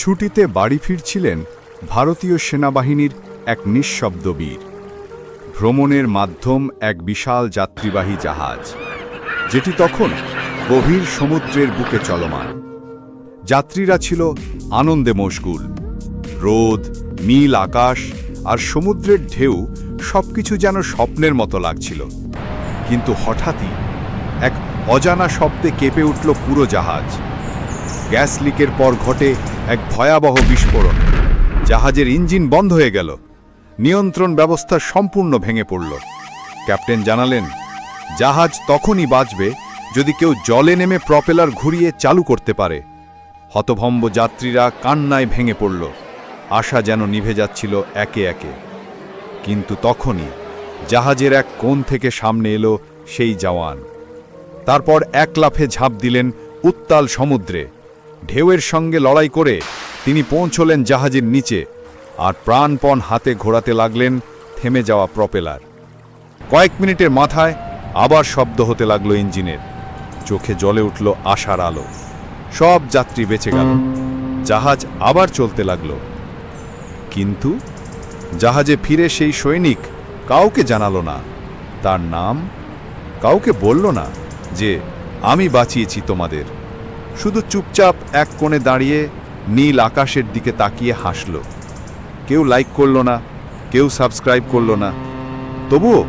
ছুটিতে বাড়ি ফিরছিলেন ভারতীয় সেনাবাহিনীর এক নিঃশব্দ বীর। ভ্রমণের মাধ্যম এক বিশাল যাত্রীবাহী জাহাজ, যেটি তখন গভীর সমুদ্রের বুকে চলমান। যাত্রীরা ছিল আনন্দে মশগুল। রোদ, নীল আকাশ আর সমুদ্রের ঢেউ সবকিছু যেন স্বপ্নের মতো লাগছিল। কিন্তু হঠাৎই এক অজানা শব্দে কেঁপে উঠল পুরো জাহাজ। গ্যাস লিকের পর ঘটে এক ভয়াবহ বিস্ফোরণ। জাহাজের ইঞ্জিন বন্ধ হয়ে গেল। নিয়ন্ত্রণ ব্যবস্থা সম্পূর্ণ ভেঙে পড়ল। ক্যাপ্টেন জানালেন, জাহাজ তখনই বাঁচবে যদি কেউ জলে নেমে প্রপেলার ঘুরিয়ে চালু করতে পারে। হতভম্ব যাত্রীরা কান্নায় ভেঙে পড়ল। আশা যেন নিভে যাচ্ছিল একে একে। কিন্তু তখনই জাহাজের এক কোণ থেকে সামনে এলো সেই জওয়ান। তারপর এক লাফে ঝাঁপ দিলেন উত্তাল সমুদ্রে। ঢেউয়ের সঙ্গে লড়াই করে তিনি পৌঁছলেন জাহাজের নিচে আর প্রাণপণ হাতে ঘোরাতে লাগলেন থেমে যাওয়া প্রপেলার। কয়েক মিনিটের মাথায় আবার শব্দ হতে লাগল ইঞ্জিনের। চোখে জলে উঠল আশার আলো। সব যাত্রী বেঁচে গেল। জাহাজ আবার চলতে লাগল। কিন্তু জাহাজে ফিরে সেই সৈনিক কাউকে জানালো না। তার নাম কাউকে বলল না যে, আমি বাঁচিয়েছি তোমাদের। শুধু চুপচাপ এক কোণে দাঁড়িয়ে নীল আকাশের দিকে তাকিয়ে হাসল। কেউ লাইক করল না, কেউ সাবস্ক্রাইব করল না। তবুও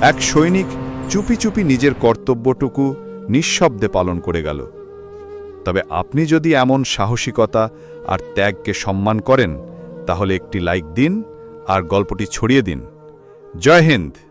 এক সৈনিক চুপি চুপি নিজের কর্তব্যটুকু নিঃশব্দে পালন করে গেল। তবে আপনি যদি এমন সাহসিকতা আর ত্যাগকে সম্মান করেন, তাহলে একটি লাইক দিন আর গল্পটি ছড়িয়ে দিন। জয় হিন্দ!